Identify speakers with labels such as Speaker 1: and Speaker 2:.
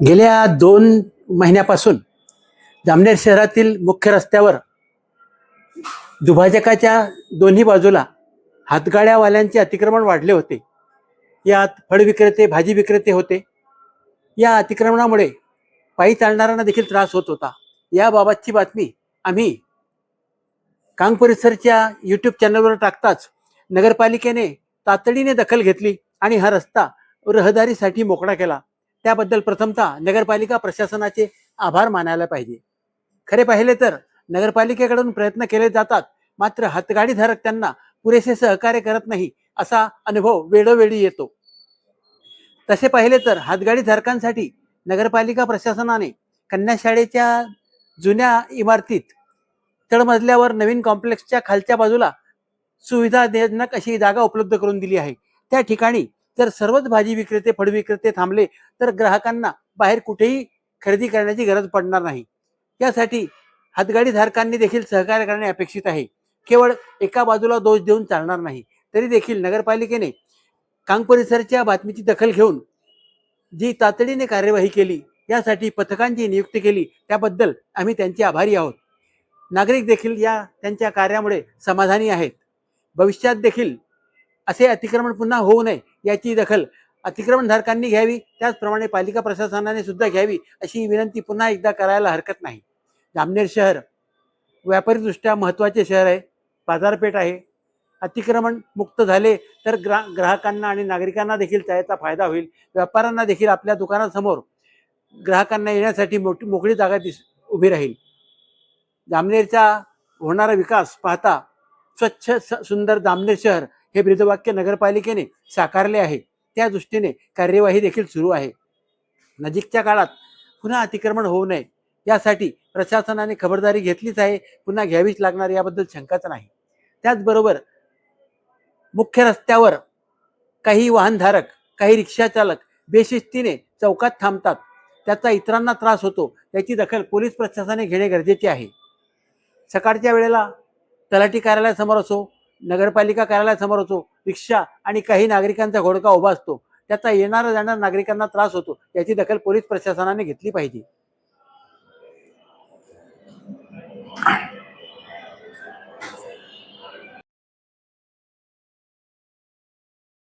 Speaker 1: गेल्या दोन महिन्यापासून जामनेर शहरातील मुख्य रस्त्यावर दुभाजकाच्या दोन्ही बाजूला हातगाड्यावाल्यांचे अतिक्रमण वाढले होते. यात फळ विक्रेते भाजी विक्रेते होते. या अतिक्रमणामुळे पायी चालणाऱ्यांना देखील त्रास होत होता. याबाबतची बातमी आम्ही कांग परिसरच्या यूट्यूब चॅनलवर टाकताच नगरपालिकेने तातडीने दखल घेतली आणि हा रस्ता रहदारीसाठी मोकळा केला. त्याबद्दल प्रथमतः नगरपालिका प्रशासनाचे आभार मानायला पाहिजे. खरे पाहिले तर नगरपालिकेकडून प्रयत्न केले जातात मात्र हातगाडीधारक त्यांना पुरेसे सहकार्य करत नाही असा अनुभव वेळोवेळी येतो. तसे पाहिले तर हातगाडीधारकांसाठी नगरपालिका प्रशासनाने कन्या शाळेच्या जुन्या इमारतीत तळमजल्यावर नवीन कॉम्प्लेक्सच्या खालच्या बाजूला सुविधाजनक अशी जागा उपलब्ध करून दिली आहे. त्या ठिकाणी जर सर्वच भाजी विक्रेते फळ विक्रेते थांबले तर ग्राहकांना बाहेर कुठेही खरेदी करण्याची गरज पडणार नाही. यासाठी हातगाडीधारकांनी देखील सहकार्य करणे अपेक्षित आहे. केवळ एका बाजूला दोष देऊन चालणार नाही. तरी देखील नगरपालिकेने कांग परिसरच्या बातमीची दखल घेऊन जी तातडीने कार्यवाही केली यासाठी पथकांची नियुक्ती केली त्याबद्दल आम्ही त्यांचे आभारी आहोत. नागरिक देखील या त्यांच्या कार्यामुळे समाधानी आहेत. भविष्यात देखील असे अतिक्रमण पुन्हा होऊ नये याची दखल अतिक्रमणधारकांनी घ्यावी. त्याचप्रमाणे पालिका प्रशासनाने सुद्धा घ्यावी अशी विनंती पुन्हा एकदा करायला हरकत नाही. जामनेर शहर व्यापारीदृष्ट्या महत्त्वाचे शहर आहे. बाजारपेठ आहे. अतिक्रमण मुक्त झाले तर ग्रा ग्राहकांना आणि नागरिकांना देखील त्याचा फायदा होईल. व्यापाऱ्यांना देखील आपल्या दुकानासमोर ग्राहकांना येण्यासाठी मोठी मोकळी जागा दिस उभी राहील. जामनेरचा होणारा विकास पाहता स्वच्छ स- सुंदर जामनेर शहर हे ब्रीदवाक्य नगरपालिकेने साकारले आहे. त्या दृष्टीने कार्यवाही देखील सुरू आहे. नजीकच्या काळात पुन्हा अतिक्रमण होऊ नये यासाठी प्रशासनाने खबरदारी घेतलीच आहे पुन्हा घ्यावीच लागणार याबद्दल शंकाच नाही. त्याचबरोबर मुख्य रस्त्यावर काही वाहनधारक काही रिक्षा चालक बेशिस्तीने चौकात थांबतात. त्याचा इतरांना त्रास होतो याची दखल पोलीस प्रशासनाने घेणे गरजेचे आहे. सकाळच्या वेळेला तलाठी कार्यालयासमोर असो नगरपालिका कार्यालयासमोर होतो रिक्षा आणि काही नागरिकांचा घोडका उभा असतो. त्याचा येणाऱ्या जाणाऱ्या नागरिकांना त्रास होतो याची दखल पोलीस प्रशासनाने घेतली पाहिजे.